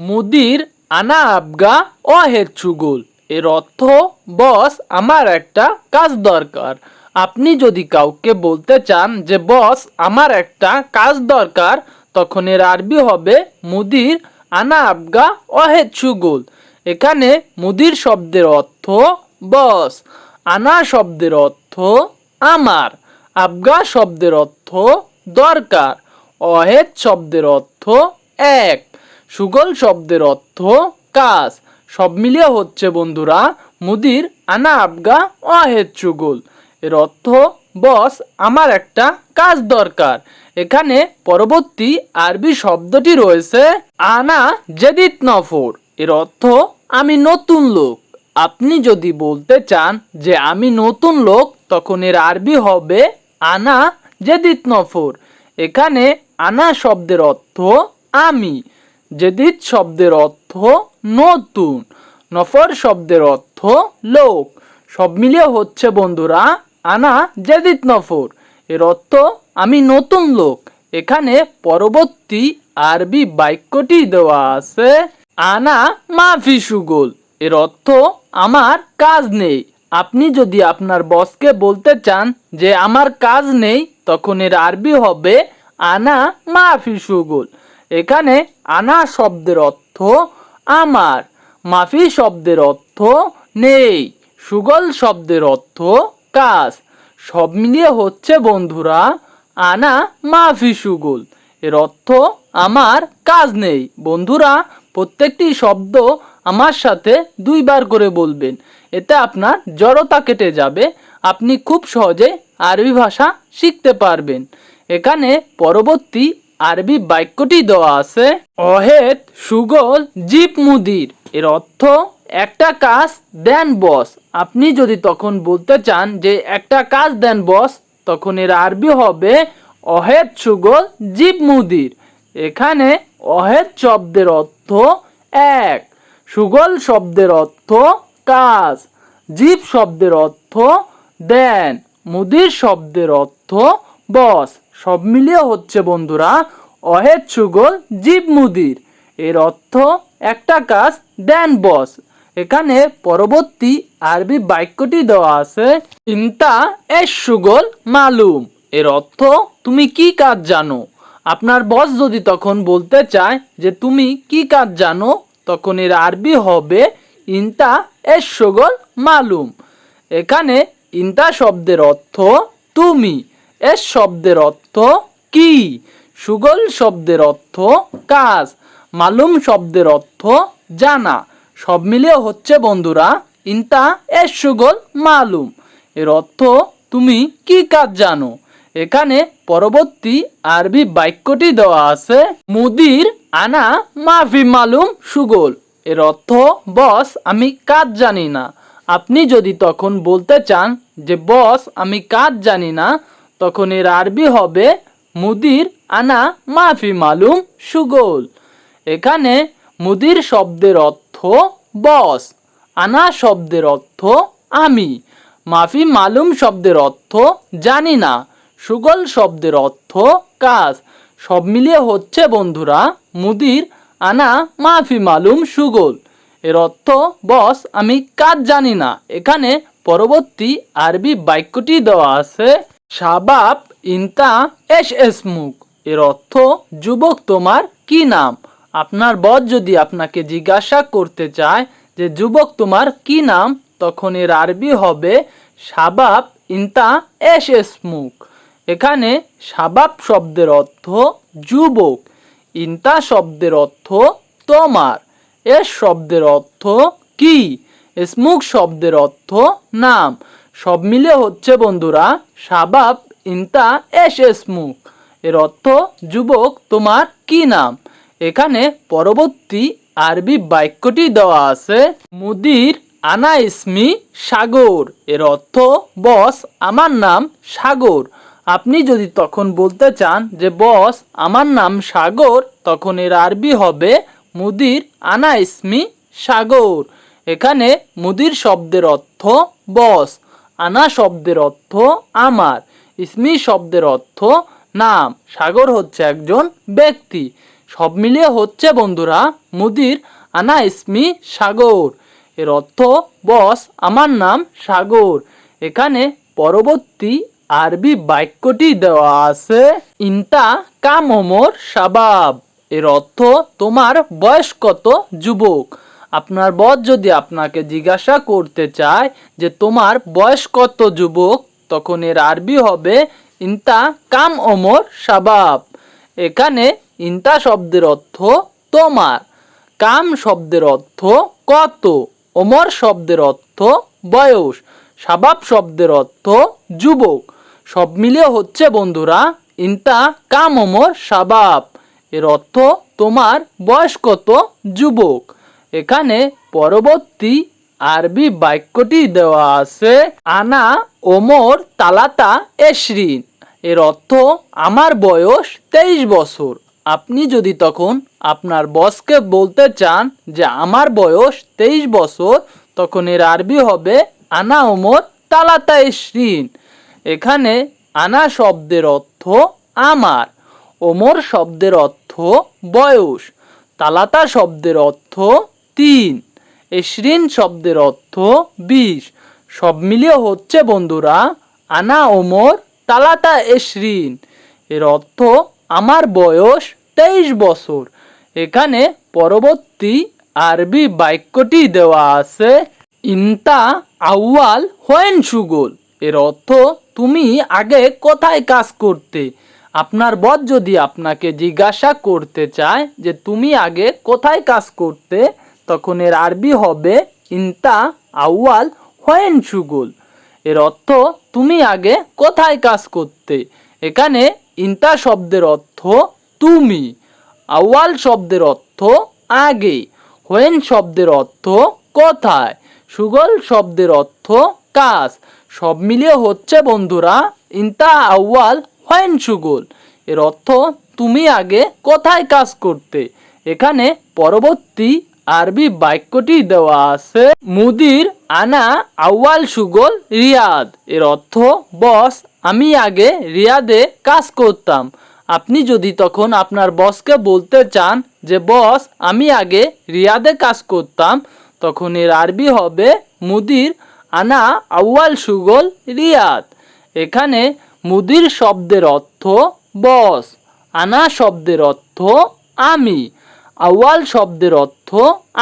মুদির আনা আবগা অহেদ চুগুল। এর অর্থ, বস, আমার একটা কাজ দরকার। আপনি যদি কাউকে বলতে চান যে, বস, আমার একটা কাজ দরকার তখন এর আরবি হবে, মুদির আনা আবগা অহেদ চুগুল এখানে মুদির শব্দের অর্থ, বস, আনা শব্দের অর্থ, আমার আবগা শব্দের অর্থ, দরকার অহেদ শব্দের অর্থ, এক সুগল শব্দের অর্থ কাজ। সব মিলিয়ে হচ্ছে, বন্ধুরা, মুদির আনা আবগা অহেদ সুগল। এর অর্থ, বস, আমার একটা কাজ দরকার। এখানে পরবর্তী আরবি শব্দটি রয়েছে, আনা জেদিত নফর। এর অর্থ, আমি নতুন লোক। আপনি যদি বলতে চান যে, আমি নতুন লোক তখন এর আরবি হবে, আনা জেদিত নফর। এখানে আনা শব্দের অর্থ, আমি। জেদিত শব্দের অর্থ নতুন, নফর শব্দের অর্থ লোক। সব মিলিয়ে হচ্ছে, বন্ধুরা, আনা জেদিত নফর। এর অর্থ, আমি নতুন লোক। এখানে পরবর্তী আরবি বাক্যটি দেওয়া আছে, আনা মাফি সুগোল। এর অর্থ, আমার কাজ নেই। আপনি যদি আপনার বসকে বলতে চান যে, আমার কাজ নেই তখন এর আরবি হবে, আনা মাফি সুগোল। এখানে আনা শব্দের অর্থ আমার, মাফি শব্দের অর্থ নেই, সুগল শব্দের অর্থ কাজ। সব মিলিয়ে হচ্ছে বন্ধুরা, আনা মাফি সুগল। এর অর্থ আমার কাজ নেই। বন্ধুরা, প্রত্যেকটি শব্দ আমার সাথে দুইবার করে বলবেন। এতে আপনার জড়তা কেটে যাবে। আপনি খুব সহজে আরবি ভাষা শিখতে পারবেন। এখানে পরবর্তী আরবি বাক্যটি দেওয়া আছে অহেত সুগল জিপ মুদির। এর অর্থ, একটা কাজ দেন বস। আপনি যদি তখন বলতে চান যে, একটা কাজ দেন বস, তখন এর আরবি হবে, অহেদ সুগল জিপ মুদির। এখানে অহেদ শব্দের অর্থ এক, সুগল শব্দের অর্থ কাজ, জীব শব্দের অর্থ দেন, মুদির শব্দের অর্থ বস। সব মিলিয়ে হচ্ছে বন্ধুরা অহেদ সুগল জীব মুদির। এর অর্থ, একটা কাজ দেন বস। এখানে পরবর্তী আরবি বাক্যটি দেওয়া আছে, ইন্তা এস সুগল মালুম। এর অর্থ, তুমি কি কাজ জানো? আপনার বস যদি তখন বলতে চায় যে, তুমি কি কাজ জানো? তখন এর আরবি হবে, ইন্তা এস সুগল মালুম। এখানে ইন্তা শব্দের অর্থ, তুমি। এস শব্দের অর্থ কি? সুগল শব্দের অর্থ কাজ। মালুম শব্দের অর্থ জানা। সব মিলিয়ে হচ্ছে, বন্ধুরা, ইন্তা এস সুগল মালুম। এর অর্থ তুমি কি কাজ জানো? এখানে পরবর্তী আরবি বাক্যটি দেওয়া আছে, মুদির আনা মাফি মালুম সুগল। এর অর্থ, বস, আমি কাজ জানি না। আপনি যদি তখন বলতে চান যে, বস, আমি কাজ জানি না তখন এর আরবি হবে মুদির আনা মাফি মালুম সুগল। এখানে মুদির শব্দের অর্থ বস, আনা শব্দের অর্থ আমি। মাফি মালুম শব্দের অর্থ জানি না, সুগল শব্দের অর্থ কাজ। সব মিলিয়ে হচ্ছে বন্ধুরা মুদির আনা মাফি মালুম সুগল। এর অর্থ বস, আমি কাজ জানি না। এখানে পরবর্তী আরবি বাক্যটি দেওয়া আছে শাবাব ইনতা এস এস মুখ। এর অর্থ, যুবক, তোমার কি নাম? আপনার বস যদি আপনাকে জিজ্ঞাসা করতে চায় যে, যুবক, তোমার কি নাম? তখন এর আরবি হবে, শাবাব ইনতা এস এস মুখ। এখানে শাবাব শব্দের অর্থ, যুবক। ইনতা শব্দের অর্থ, তোমার। এস শব্দের অর্থ, কি? স্মুক শব্দের অর্থ, নাম। সব মিলে হচ্ছে বন্ধুরা, শাবাব ইনতা এস স্মুক এর অর্থ, যুবক, তোমার কি নাম? এখানে পরবর্তী আরবি বাক্যটি দেওয়া আছে, মুদির আনা ইসমি সাগর। এর অর্থ, বস, আমার নাম সাগর। আপনি যদি তখন বলতে চান যে, বস, আমার নাম সাগর, তখন এর আরবি হবে, মুদির আনা ইসমি সাগর। এখানে মুদির শব্দের অর্থ, বস। আনা শব্দের অর্থ আমার। ইসমি শব্দের অর্থ নাম। সাগর হচ্ছে একজন ব্যক্তি। সব মিলিয়ে হচ্ছে বন্ধুরা মুদির আনা ইসমি সাগর। এর অর্থ, বস, আমার নাম সাগর। এখানে পরবর্তী আরবি বাক্যটি দেওয়া আছে, ইন্তা কাম ওমর শাবাব এর অর্থ, তোমার বয়স কত, যুবক? আপনার বস যদি আপনাকে জিজ্ঞাসা করতে চায় যে তোমার বয়স কত যুবক, তখন এর আরবি হবে ইন্তা কাম ওমর শাবাব। এখানে ইন্তা শব্দের অর্থ তোমার, কাম শব্দের অর্থ কত, ওমর শব্দের অর্থ বয়স, শাবাব শব্দের অর্থ যুবক। সব মিলিয়ে হচ্ছে বন্ধুরা ইন্তা কাম ওমর সাবাব এর অর্থ তোমার বয়স কত যুবক। এখানে পরবর্তী আরবি বাক্যটি দেওয়া আছে, আনা ওমর তালাতা এশরিন। এর অর্থ, আমার বয়স তেইশ বছর। আপনি যদি তখন আপনার বসকে বলতে চান যে, আমার বয়স তেইশ বছর, তখন এর আরবি হবে, আনা ওমর তালাতা এশরিন। এখানে আনা শব্দের অর্থ, আমার। ওমর শব্দের অর্থ, বয়স। তালাতা শব্দের অর্থ তিন। এশরিন শব্দের অর্থ বিশ সব মিলিয়ে হচ্ছে, বন্ধুরা, আনা, ওমর, তালাতা এশরিন এর অর্থ, আমার বয়স তেইশ বছর। এখানে পরবর্তী আরবি বাক্যটি দেওয়া আছে, ইন্তা আউয়াল হোয়েন সুগোল। এর অর্থ, তুমি আগে কোথায় কাজ করতে? আপনার বস যদি আপনাকে জিজ্ঞাসা করতে চায় যে তুমি আগে কোথায় কাজ করতে তখন এর আরবি হবে ইন্তা আউয়াল হোয়েন সুগোল। এর অর্থ, তুমি আগে কোথায় কাজ করতে? এখানে ইন্তা শব্দের অর্থ, তুমি। আউয়াল শব্দের অর্থ, আগে। হোয়েন শব্দের অর্থ, কোথায়? সুগল শব্দের অর্থ, কাজ। সব মিলিয়ে হচ্ছে, বন্ধুরা, ইন্তা আউয়াল হোয়েন সুগল। এর অর্থ, তুমি আগে কোথায় কাজ করতে? এখানে পরবর্তী আরবি বাক্যটি দেওয়া আছে, মুদির আনা আউয়াল সুগল রিয়াদ। এর অর্থ, বস, আমি আগে রিয়াদে কাজ করতাম। আপনি যদি তখন আপনার বসকে বলতে চান যে, বস, আমি আগে রিয়াদে কাজ করতাম, তখন এর আরবি হবে, মুদির আনা আউয়াল সুগল রিয়াদ। এখানে মুদির শব্দের অর্থ, বস। আনা শব্দের অর্থ, আমি। আওয়াল শব্দের অর্থ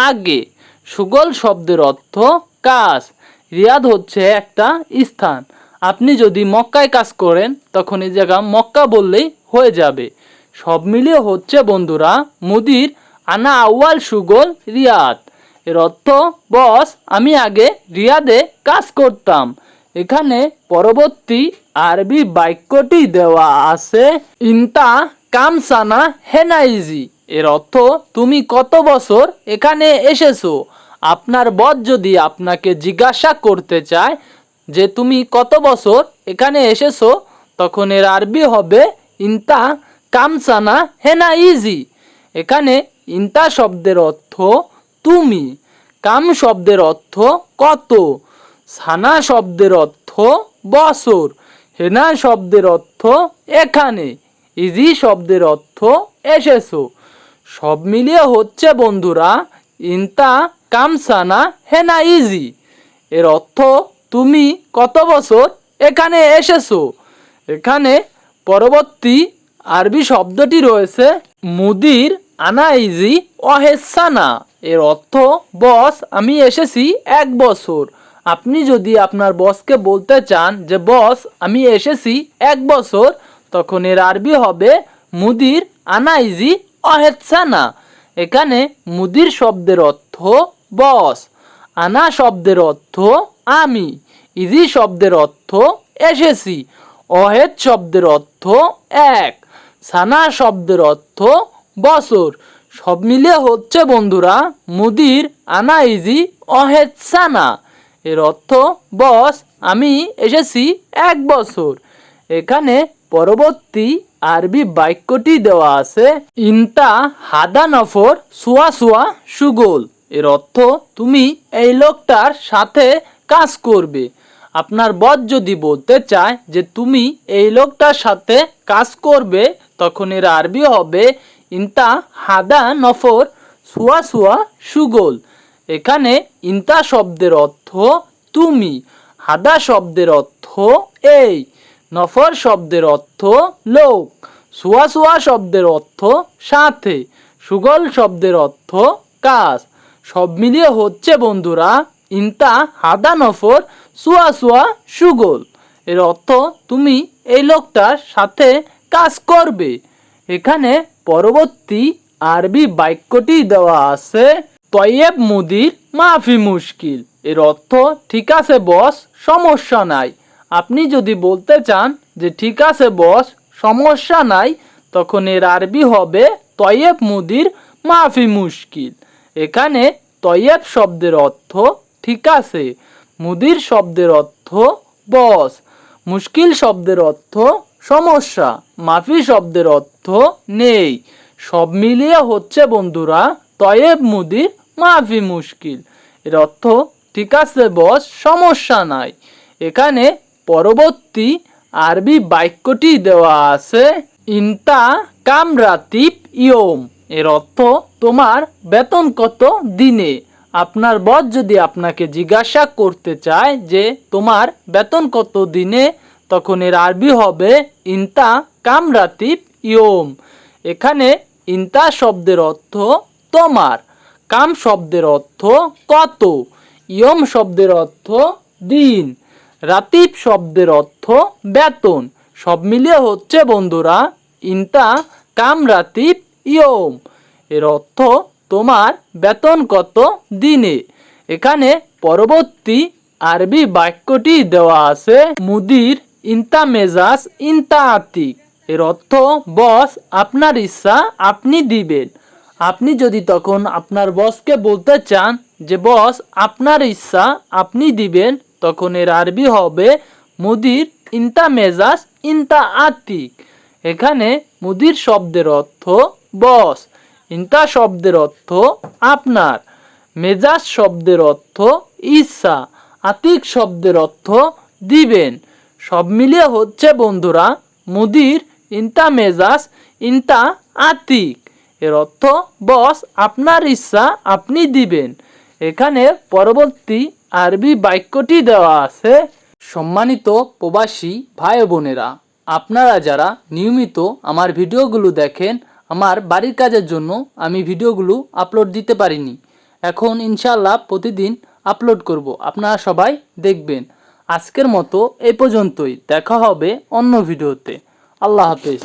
আগে, সুগল শব্দের অর্থ কাজ। রিয়াদ হচ্ছে একটা স্থান। আপনি যদি মক্কায় কাজ করেন, তখন এই জায়গা মক্কা বললেই হয়ে যাবে। সব মিলিয়ে হচ্ছে বন্ধুরা মুদির আনা আউয়াল সুগল রিয়াদ। এর অর্থ, বস, আমি আগে রিয়াদে কাজ করতাম। এখানে পরবর্তী আরবি বাক্যটি দেওয়া আছে, ইন্তা কামসানা হেনাইজি। এর অর্থ, তুমি কত বছর এখানে এসেছ? আপনার বস যদি আপনাকে জিজ্ঞাসা করতে চায় যে, তুমি কত বছর এখানে এসেছ? তখন এর আরবি হবে, ইন্তা কামসানা হেনা ইজি। এখানে ইন্তা শব্দের অর্থ, তুমি। কাম শব্দের অর্থ, কত। সানা শব্দের অর্থ, বছর। হেনা শব্দের অর্থ, এখানে। ইজি শব্দের অর্থ, এসেছ। সব মিলিয়ে হচ্ছে বন্ধুরা, ইন্তা কামসানা হেনা ইজি। এর অর্থ, তুমি কত বছর এখানে এসেছ? এখানে পরবর্তী আরবি শব্দটি রয়েছে, মুদির আনাইজি অহেসানা এর অর্থ, বস, আমি এসেছি এক বছর। আপনি যদি আপনার বসকে বলতে চান যে, বস, আমি এসেছি এক বছর, তখন এর আরবি হবে, মুদির আনাইজি অহেসানা এখানে মুদির শব্দের অর্থ বস, আনা শব্দের অর্থ আমি, ইজি শব্দের অর্থ এসেছি অহেদ শব্দের অর্থ এক, সানা শব্দের অর্থ বছর। সব মিলে হচ্ছে বন্ধুরা মুদির আনা ইজি অহেদ সানা। এর অর্থ বস, আমি এসেছি এক বছর। এখানে পরবর্তী আরবি বাক্যটি দেওয়া আছে, ইন্তা হাদা নফর সুয়া সুয়া সুগোল। এর অর্থ, তুমি এই লোকটার সাথে কাজ করবে। আপনার বস যদি বলতে চায় যে, তুমি এই লোকটার সাথে কাজ করবে, তখন এর আরবি হবে, ইন্তা হাদা নফর সুয়া সুয়া সুগোল। এখানে ইন্তা শব্দের অর্থ, তুমি হাদা শব্দের অর্থ, এই। নফর শব্দের অর্থ লোক। সুয়া সুয়া শব্দের অর্থ সাথে। সুগল শব্দের অর্থ কাজ। সব মিলিয়ে হচ্ছে বন্ধুরা, ইন্তা হাদা নফর, সুয়া সুয়া সুগল। এর অর্থ তুমি এই লোকটার সাথে কাজ করবে। এখানে পরবর্তী আরবি বাক্যটি দেওয়া আছে, তয়েব মুদির মাফি মুশকিল। এর অর্থ, ঠিক আছে বস, সমস্যা নাই। আপনি যদি বলতে চান যে, ঠিক আছে বস, সমস্যা নাই, তখন এর আরবি হবে তয়েব মুদির মাফি মুশকিল। এখানে তয়েব শব্দের অর্থ, ঠিক আছে। মুদির শব্দের অর্থ, বস। মুশকিল শব্দের অর্থ, সমস্যা। মাফি শব্দের অর্থ, নেই। সব মিলিয়ে হচ্ছে বন্ধুরা, তয়েব মুদির মাফি মুশকিল। এর অর্থ, ঠিক আছে বস, সমস্যা নাই। এখানে পরবর্তী আরবি বাক্যটি দেওয়া আছে, ইন্তা কামরাতিব ইয়ম এর অর্থ তোমার বেতন কত দিনে। আপনার বস যদি আপনাকে জিজ্ঞাসা করতে চায় যে তোমার বেতন কত দিনে, তখন এর আরবি হবে, ইন্তা কামরাতিব ইয়ম এখানে ইন্তা শব্দের অর্থ তোমার, কাম শব্দের অর্থ কত, ইয়ম শব্দের অর্থ দিন। রাতিব শব্দের অর্থ বেতন। সব মিলিয়ে হচ্ছে বন্ধুরা ইন্তা কাম রাতিব ইয়ম। এর অর্থ তোমার বেতন কত দিনে। এখানে পরবর্তী আরবি বাক্যটি দেওয়া আছে, মুদির ইন্তা মেজাজ ইন্তা আতিক। এর অর্থ, বস, আপনার ইচ্ছা আপনি দিবেন। আপনি যদি তখন আপনার বসকে বলতে চান যে, বস, আপনার ইচ্ছা আপনি দিবেন তখন এর আরবি হবে মুদির ইন্তা মেজাজ, ইন্তা আতিক। এখানে মুদির শব্দের অর্থ বস, ইন্তা শব্দের অর্থ আপনার। মেজাজ শব্দের অর্থ ইচ্ছা আতিক শব্দের অর্থ দিবেন। সব মিলিয়ে হচ্ছে বন্ধুরা মুদির ইন্তা মেজাজ, ইন্তা আতিক। এর অর্থ বস, আপনার ইচ্ছা আপনি দিবেন। এখানে পরবর্তী আরবি বাক্যটি দেওয়া আছে, সম্মানিত প্রবাসী ভাই বোনেরা আপনারা যারা নিয়মিত আমার ভিডিওগুলো দেখেন, আমার বাড়ির কাজের জন্য আমি ভিডিওগুলো আপলোড দিতে পারিনি। এখন ইনশাল্লাহ প্রতিদিন আপলোড করব। আপনারা সবাই দেখবেন। আজকের মতো এ পর্যন্তই। দেখা হবে অন্য ভিডিওতে। আল্লাহ হাফেজ।